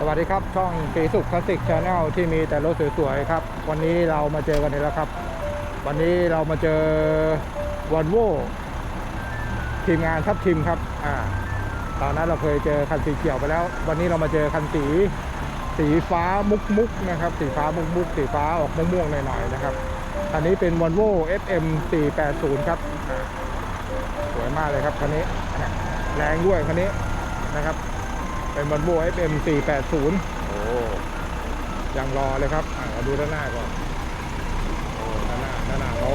สวัสดีครับ ช่องสีสุขคลาสสิกชาแนลที่มีแต่รถสวยๆครับ วันนี้เรามาเจอกันอีกแล้วครับ วันนี้เรามาเจอวอลโวทีมงานทัพทีมครับอ่าตอนนั้นเราเคยเจอคันสีเขียวไปแล้ว วันนี้เรามาเจอคันสีสีฟ้ามุกมุกนะครับ สีฟ้ามุกมุกสีฟ้าออกม่วงๆหน่อยๆนะครับคันนี้เป็น Volvo FM 480 ครับสวยมากเลยครับคันนี้แรงด้วยคันนี้นะครับ เป็น Volvo FM 480 โอ้ยังรอเลยครับอะเราดูด้านหน้าก่อนโอ้ด้านหน้าด้านหน้าเขา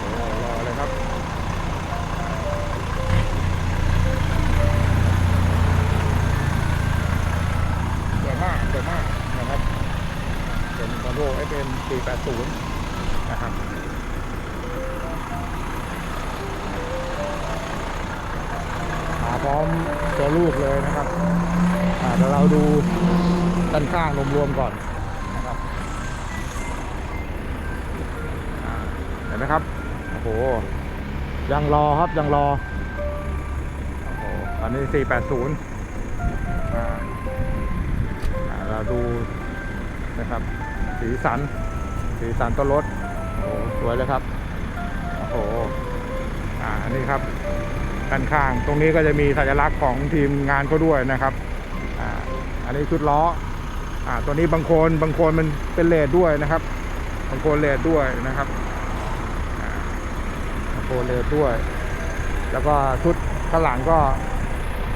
โอ้รอเลยครับ สวยมากสวยมากนะครับ เป็น Volvo FM 480 นะครับ พร้อมตัวลูกเลยนะครับอ่เดี๋ยวเราดูด้านข้างรวมๆก่อนนะครับเห็นไหมครับโอ้โหยังรอครับยังรอโอ้โหตอนนี้ 480อ่าเราดูนะครับ สีสัน สีสันตัวรถโอ้โหสวยเลยครับ โอ้โหอ่าอันนี้ครับ ด้านข้าง ตรงนี้ก็จะมีสัญลักษณ์ของทีมงานเขาด้วยนะครับอ่าอันนี้ชุดล้ออ่าตัวนี้บางคนบางคนมันเป็นเลดด้วยนะครับ บางคนเลดด้วยนะครับบางคนเลดด้วย แล้วก็ชุดข้างหลังก็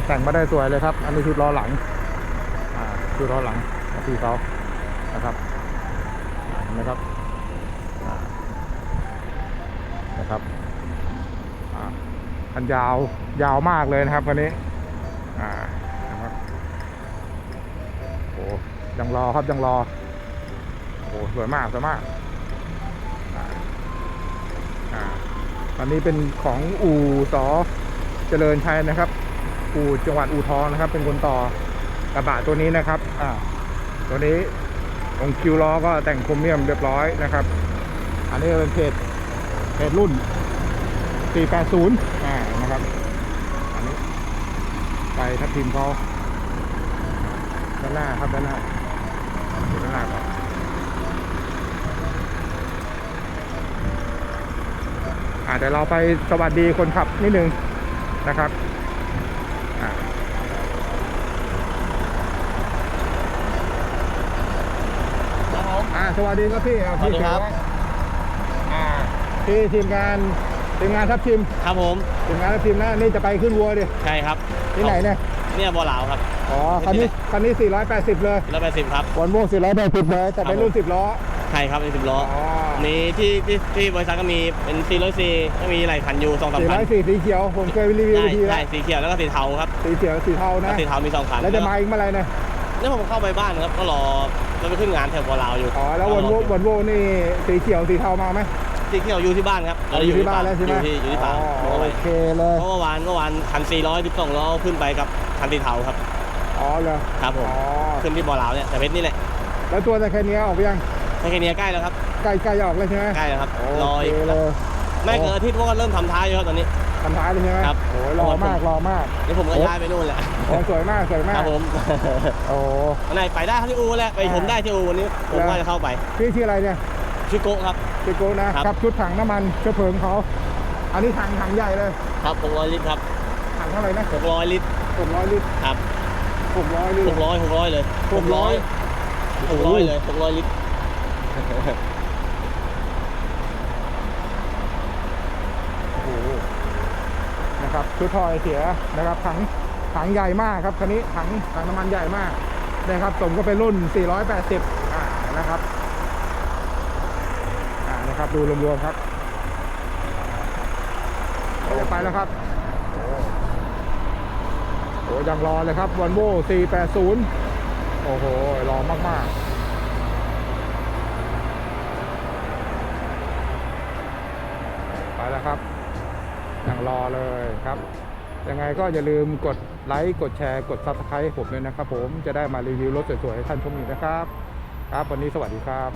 แต่งมาได้สวยเลยครับ อันนี้ชุดล้อหลังอ่าชุดล้อหลังพี่เขานะครับเห็นะครับนะครับ คันยาวยาวมากเลยนะครับคันนี้อ่านะครับโอ้ยังรอครับยังรอโอ้สวยมากสวยมากอ่าอ่าตอนนี้เป็นของอู่สอเจริญชัยนะครับ อู่จังหวัดอู่ทองนะครับ เป็นคนต่อกระบะตัวนี้นะครับอ่าตัวนี้ตรงคิวล้อก็แต่งโครเมียมเรียบร้อยนะครับ อันนี้เป็นเพจเพจรุ่น 480อ่านะครับ อันนี้ ไปทับทีมเขาด้านหน้าครับด้านหน้าดูด้านหน้าก่อนอ่าเดี๋ยวเราไปสวัสดีคนขับนิดนึงนะครับอ่าอ่าสวัสดีครับพี่อ่าสวัพี่สดีครับเขียวอ่าพี่ทีมงาน ทีมงานทัพทีมครับผมทีมงานทัพทีมนะนี่จะไปขึ้นวัวดิใช่ครับที่ไหนเนี่ยเนี่ยบัวหลาวครับอ๋อคันนี้คันนี้ 480 เลยร้อยแปดสิบครับวันโม่480เลยแต่เป็นครับผมรุ่น 10 ล้อใช่ครับเป็นสิบล้ออ๋อนี่ที่ที่ที่บริษัทก็มีเป็น4 0 0ซีก็มีหลายคันอยู่สองสามคัน404สีเขียวผมเคยรีวิวใช่ทีแล้ใช่วสีเขียวแล้วก็สีเทาครับสีเขียวสีเทาแล้วนะสีเทามีสองคันแล้วจะมาอีกเมื่อไหรเนี่ยเนี่ยผมเข้าไปบ้านครับก็รอเราไปขึ้นงานแถวบัวลาวอยู่อ๋อแล้ววันโม่วันโม่นี่สีเขียวสีเทามาไหม สีเขียวอยู่ที่บ้านครับอ๋ออยู่ที่บ้านแล้วใช่ไหมอยู่ที่อยู่ที่ฟาร์มอ๋อเอาไว้โอเคเลยเพราะเมื่อวานเมื่อวานคัน400ที่สองล้อขึ้นไปกับคันสีเทาครับอ๋อเหรอครับผมอ๋อขึ้นที่บัวลาวเนี่ยแต่เพชรนี่แหละแล้วตัวตะแคเนี้ยออกไปยังแค่แค่นี้ใกล้แล้วครับใกล้ใกล้จะออกแล้วใช่ไหมใกล้แล้วครับโอรอเคอีกเลยไม่เกินอาทิตย์เพราะว่าเริ่มทำท้ายอยู่ครับตอนนี้ทำท้ายเลยใช่ไหมครับโอ้ยรอมากรอมากนี่ผมก็โอ้ย้ายไปนู่นแหละโอ้สวยมากสวยมาคกรับผมโอ้วันไหนไปได้ครับที่อูแหละไปผมได้ที่อูวันนี้ผมแล้วว่าจะเข้าไปพี่ชื่ออะไรเนี่ยชิโก้ครับ พี่โก้นะครับ ครับชุดถังน้ำมันเชื้อเพลิงเขาอันนี้ถังถังใหญ่เลยครับ600ลิตรครับถังเท่าไหร่นะ600ลิตรหกร้อยลิตรครับหกร้อยลิตร 600 600เลยหกร้อย600 600เลย600ลิตรโอ้โหนะครับชุดทอยเสียนะครับถังถังใหญ่มากครับคันนี้ถังถังน้ำมันใหญ่มากนะครับสมก็เป็นรุ่น 480อ่านะครับอ่านะ ครับดูรวมๆครับจะไปแล้วครับโอ้โหยังรอเลยครับวันโว่480 โอ้โห รอมากๆไปแล้วครับยังรอเลยครับ ยังไงก็อย่าลืมกดไลค์ กดแชร์ กดซับสไครต์ผมเลยนะครับผม จะได้มารีวิวรถสวยๆให้ท่านชมอีกนะครับ ครับ วันนี้สวัสดีครับ